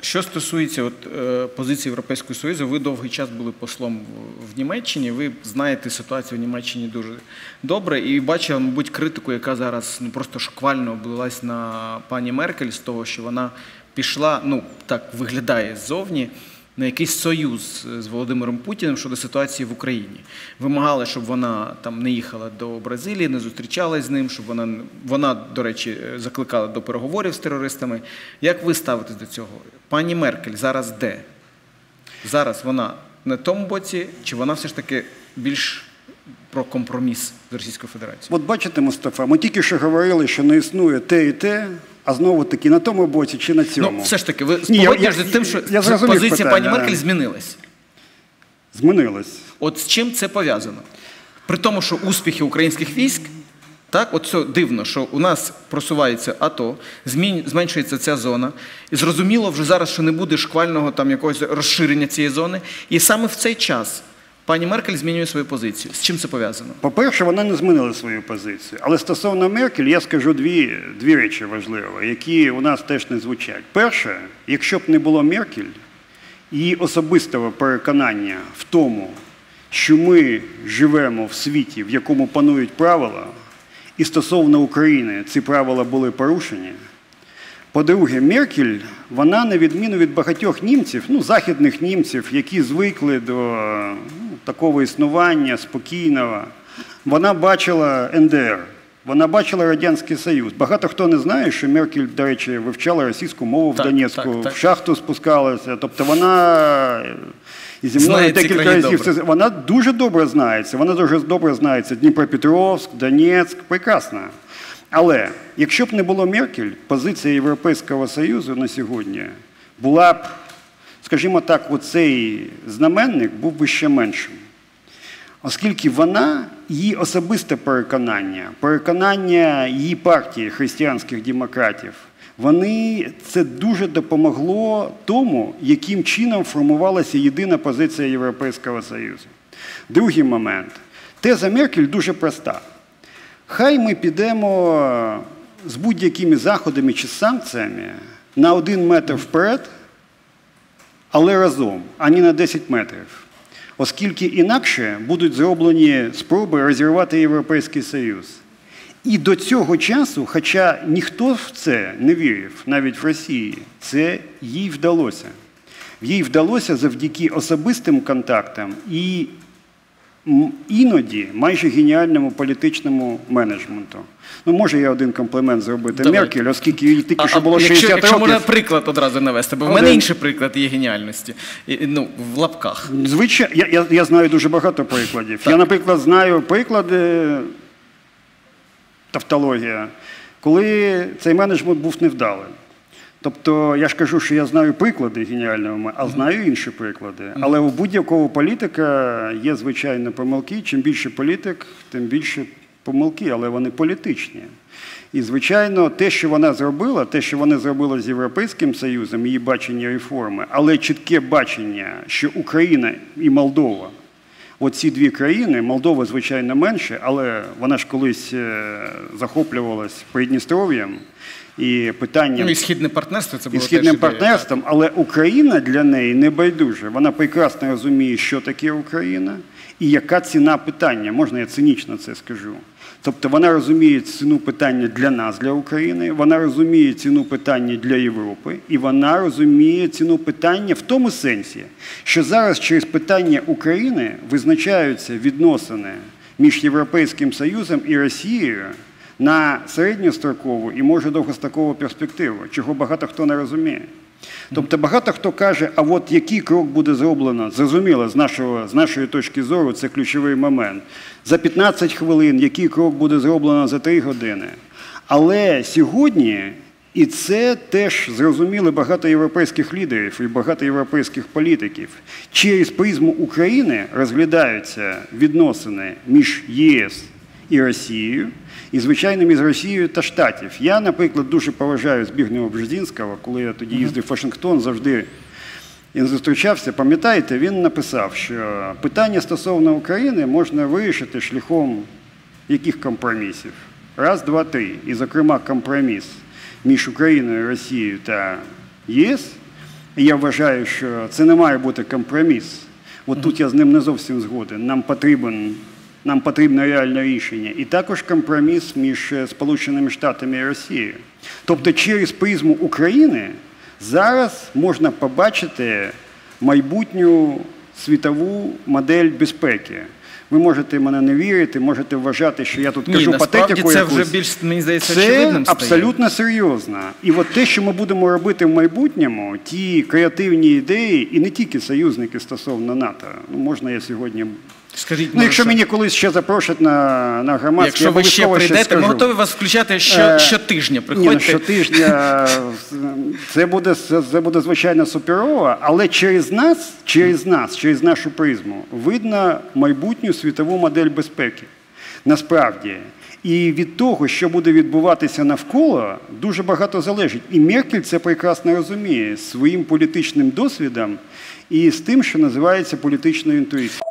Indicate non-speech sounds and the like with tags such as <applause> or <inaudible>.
Що стосується от, е, позиції Європейського Союзу, ви довгий час були послом в- Німеччині. Ви знаєте ситуацію в Німеччині дуже добре і бачили, мабуть, критику, яка зараз ну просто шквально облилась на пані Меркель з того, що вона пішла, ну так виглядає ззовні. На якийсь союз з Володимиром Путіним щодо ситуації в Україні вимагали, щоб вона там не їхала до Бразилії, не зустрічалась з ним, щоб вона вона, до речі, е, закликала до переговорів з терористами. Як ви ставитесь до цього? Пані Меркель зараз де? Зараз вона на тому боці, чи вона все ж таки більш про компроміс з Російською Федерацією? От бачите, Мустафа, ми тільки що говорили, що не існує те і те, а знову таки на тому боці чи на цьому. Ну, все ж таки, ви Ні, я- з тим, що я позиція питання, пані Меркель да. змінилась. Змінилось. От з чим це пов'язано? При тому, що успіхи українських військ, так, от це дивно, що у нас просувається АТО, змін, зменшується ця зона, і зрозуміло вже зараз, що не буде шквального там якогось розширення цієї зони. І саме в цей час пані Меркель змінює свою позицію. З чим це пов'язано? По-перше, вона не змінила свою позицію. Але стосовно Меркель, я скажу дві, дві речі важливі, які у нас теж не звучать. Перше, якщо б не було Меркель, її особистого переконання в тому, що ми живемо в світі, в якому панують правила, і стосовно України ці правила були порушені. По-друге, Меркель, вона, на відміну від багатьох німців, ну, західних німців, які звикли до такого існування спокійного, вона бачила НДР, вона бачила Радянський Союз. Багато хто не знає, що Меркель, до речі, вивчала російську мову Так, в Донецьку, так, так. в шахту спускалася. Тобто вона і зі мною декілька разів це вона дуже добре знається. Вона дуже добре знається Дніпропетровськ, Донецьк, прекрасно. Але якщо б не було Меркель, позиція Європейського Союзу на сьогодні була б, скажімо так, оцей знаменник був би ще меншим. Оскільки вона, її особисте переконання, переконання її партії християнських демократів, вони це дуже допомогло тому, яким чином формувалася єдина позиція Європейського Союзу. Другий момент. Теза Меркель дуже проста. Хай ми підемо з будь-якими заходами чи санкціями на один метр вперед, але разом, ані на 10 метрів. Оскільки інакше будуть зроблені спроби розірвати Європейський Союз. І до цього часу, хоча ніхто в це не вірив, навіть в Росії, це їй вдалося. Їй вдалося завдяки особистим контактам і іноді майже геніальному політичному менеджменту. Ну, може я один комплімент зробити Давайте. Меркель, оскільки їй тільки А, що було якщо, 60 якщо років. можна приклад одразу навести, бо в мене інший приклад є геніальності. І, ну, в лапках. Звичайно, я, я, я знаю дуже багато прикладів. Я, наприклад, знаю приклади тавтологія, коли цей менеджмент був невдалим. Тобто я ж кажу, що я знаю приклади геніального, а знаю інші приклади. Але у будь-якого політика є звичайно помилки. Чим більше політик, тим більше помилки, але вони політичні. І, звичайно, те, що вона зробила, те, що вони зробили з Європейським Союзом, її бачення реформи, але чітке бачення, що Україна і Молдова Оці дві країни, Молдова, звичайно, менше, але вона ж колись е, захоплювалась Придністров'ям і питанням Ну і східне партнерство це і східним теж ідея. партнерством, але Україна для неї не байдуже. Вона прекрасно розуміє, що таке Україна і яка ціна питання. Можна я цинічно це скажу. Тобто вона розуміє ціну питання для нас, для України, вона розуміє ціну питання для Європи, і вона розуміє ціну питання в тому сенсі, що зараз через питання України визначаються відносини між Європейським Союзом і Росією на середньострокову і може довгострокову перспективу, чого багато хто не розуміє. Тобто багато хто каже, а от який крок буде зроблено, зрозуміло, з, нашого, з нашої точки зору це ключовий момент. За 15 хвилин, який крок буде зроблено за 3 години. Але сьогодні, і це теж зрозуміли багато європейських лідерів і багато європейських політиків, через призму України розглядаються відносини між ЄС і Росією, і, звичайно, між Росією та Штатів. Я, наприклад, дуже поважаю Збігнева Бжезінського, коли я тоді їздив в Вашингтон, завжди він зустрічався. Пам'ятаєте, він написав, що питання стосовно України можна вирішити шляхом яких компромісів? Раз, два, три. І, зокрема, компроміс між Україною, Росією та ЄС, і я вважаю, що це не має бути компроміс. От тут я з ним не зовсім згоден. Нам потрібен. Нам потрібне реальне рішення. І також компроміс між е, Сполученими Штатами і Росією. Тобто через призму України зараз можна побачити майбутню світову модель безпеки. Ви можете мене не вірити, можете вважати, що я тут Ні, кажу патетику. це якусь. вже більш, мені здається, Це очевидним стає. абсолютно серйозно. І от те, що ми будемо робити в майбутньому, ті креативні ідеї, і не тільки союзники стосовно НАТО. Ну, можна я сьогодні. Скажіть, Ну, якщо мені колись ще запрошать на, на громадське, якщо я ви ще прийдете, ми готові вас включати що, Е, щотижня. Ні, ну, щотижня <laughs> це буде, це буде звичайно суперово, але через нас, через нас, через нашу призму видно майбутню світову модель безпеки. Насправді. І від того, що буде відбуватися навколо, дуже багато залежить. І Меркель це прекрасно розуміє своїм політичним досвідом і з тим, що називається політичною інтуїцією.